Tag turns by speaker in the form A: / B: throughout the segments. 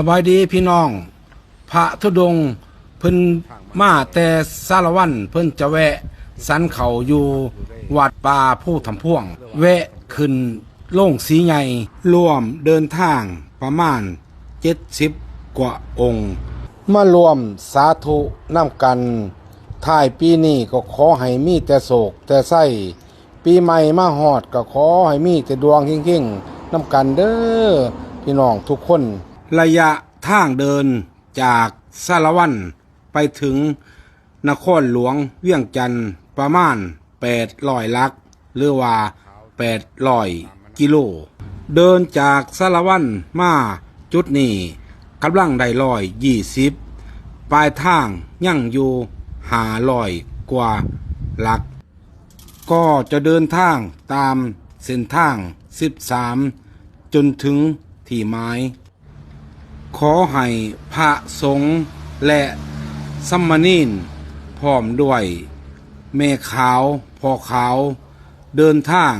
A: สบายดีพี่น้อง พระธุดงค์เพิ่นมาแต่สารวันเพิ่นจะแวะ สันเขาอยู่วัดป่าผู้ทำพ่วง แวะขึ้นโล่งสีใหญ่รวมเดินทางประมาณเจ็ดสิบกว่าองค์ มารวมสาธุน้ำกันท้ายปีนี้ก็ขอให้มีแต่โศกแต่ไส้ปีใหม่มาหอดก็ขอให้มีแต่ดวงเก่งๆน้ำกันเด้อพี่น้องทุกคน ระยะทางเดินจากสารวันไปถึงนครหลวงเวียงจันทร์ประมาณแปดร้อยลัก หรือว่าแปดร้อยกิโล เดินจากสารวันมาจุดนี้กำลังได้ร้อยยี่สิบปลายทางยั่งอยู่หาร้อยกว่าหลัก ก็จะเดินทางตามเส้นทาง 13 จนถึงที่หมาย ขอให้พระสงฆ์และสัมมานีนพร้อมด้วยแม่ขาวพ่อขาว เดินทาง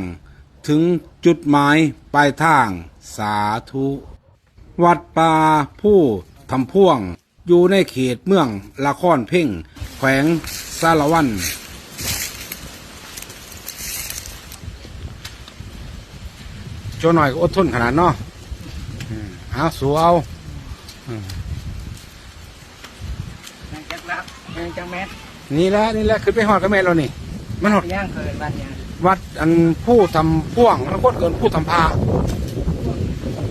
A: ถึงจุดหมายปลายทางสาธุ วัดป่าผู้ทำพ่วงอยู่ในเขตเมืองละครเพ่ง แขวงสารวันโจหน่อยก็อดทนขนาดเนาะเอาสู้เอา
B: ยังจักรักยังจักแมท
A: นี่แหละนี่แหละขึ้นไปหอดกับแม่เรานี่ มันหอด
B: ย่างเกินบ้านยัง
A: วัดอันผู้ทำพ่วงแล้วก็เกินผู้ทำพา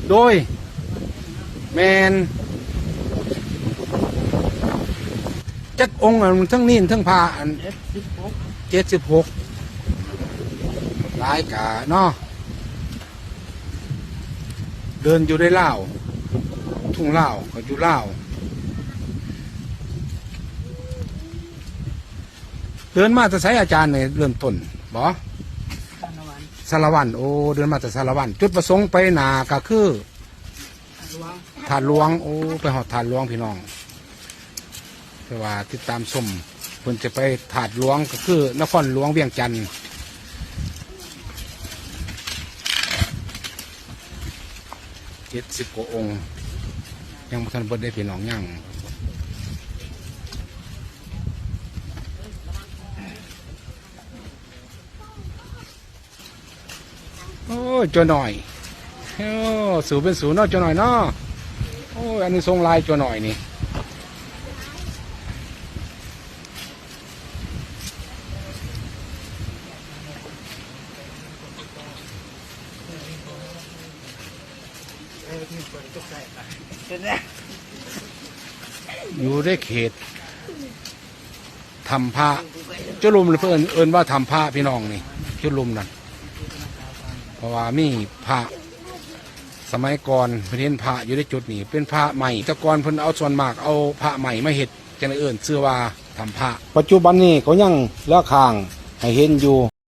A: โดย แมนจักองค์อันทั้งนีนทั้งพาอัน
B: เอฟสิบหก
A: เจ็ดสิบหกหลายกาเนาะเดินอยู่ได้เล่าว ทุ่งเล่าวก็อยู่เล่าวเดินมาจะใช้อาจารย์ในเริ่มต้นบอ
B: ตอนวัน
A: สารวันโอ้เดินมาแต่สารวันจุดประสงค์ไปหนาก็คือ
B: หลวง
A: ถาดหลวงโอ้ไปหอดถาดหลวงพี่น้องแต่ว่าติดตามชมเพิ่นจะไปถาดหลวงก็คือนครหลวงเวียงจันทร์เจ็ดสิบกว่าองค์ ยังบ่ทันเบิดได้พี่น้องยังโอ้ยจัวหน่อยโอ้สูเป็นสูเนาะจัวหน่อยเนาะโอ้ยอันนี้ทรงลายจ้าหน่อยนี่
B: เป็นไง
A: อยู่ได้เขตทำพระจุลุมหรือเพื่อนเอินว่าทำพระพี่น้องนี่จุลุมนั่นเพราะว่ามีพระสมัยก่อนเพิ่นเห็นพระอยู่ในจุดนี้เป็นพระใหม่แต่ก่อนเพิ่นเอาส่วนมากเอาพระใหม่มาเห็ดจังได้เอินเชื่อว่าทำพระปัจจุบันนี้ก็ยังเลือกข้างให้เห็นอยู่